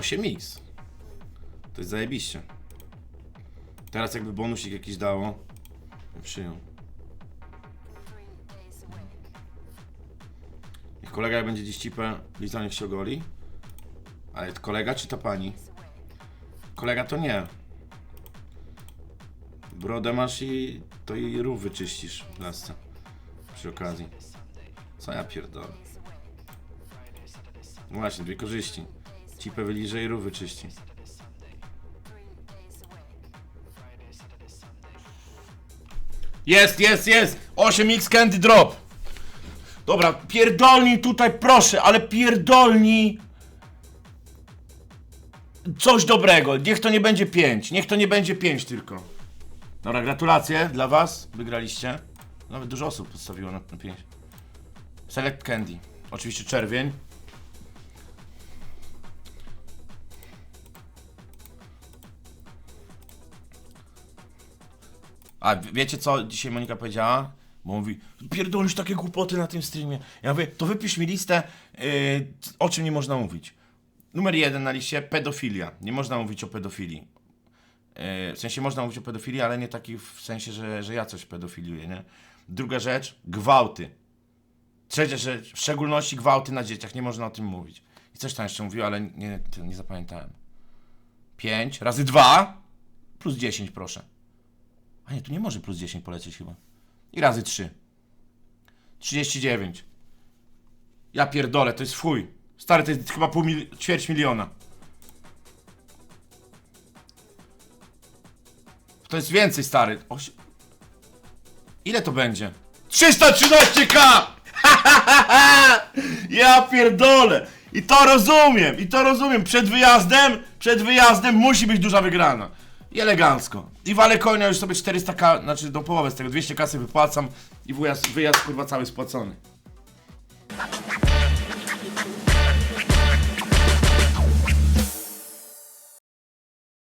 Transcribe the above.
8x. To jest zajebiście. Teraz jakby bonusik jakiś dało. Przyjął. Niech kolega jak będzie dziś cipę, Liza niech się ogoli. Ale to kolega czy ta pani? Kolega to nie. Brodę masz i to i rów wyczyścisz w lasce. Przy okazji. Co ja pierdolę? No Właśnie, dwie korzyści. Cipę wyliże i rów wyczyści. Jest, jest, jest! 8x candy drop! Dobra, pierdolnij tutaj proszę, ale pierdolnij coś dobrego. Niech to nie będzie 5, niech to nie będzie 5 tylko. Dobra, gratulacje dla was, wygraliście. Nawet dużo osób postawiło na 5. Select Candy. Oczywiście czerwień. A wiecie co dzisiaj Monika powiedziała? Bo mówi, pierdolisz takie głupoty na tym streamie. Ja mówię, to wypisz mi listę, yy, o czym nie można mówić. Numer jeden na liście, pedofilia. Nie można mówić o pedofilii. Yy, w sensie można mówić o pedofilii, ale nie taki w sensie, że, że ja coś pedofiliuję, nie? Druga rzecz, gwałty. Trzecia rzecz, w szczególności gwałty na dzieciach, nie można o tym mówić. I coś tam jeszcze mówiła, ale nie, nie, zapamiętałem. 5 razy 2 plus 10, proszę. A nie, tu nie może plus 10 polecieć chyba. I razy 3. 39. Ja pierdolę, to jest fuj. Stary, to jest chyba pół mil- ćwierć miliona. To jest więcej, stary. Osi... Ile to będzie? 313k! ja pierdolę! I to rozumiem, i to rozumiem. Przed wyjazdem, przed wyjazdem musi być duża wygrana. I elegancko. I walę konia już sobie 400k, znaczy do połowy z tego 200 kasy wypłacam i wyjazd, wyjazd kurwa cały spłacony.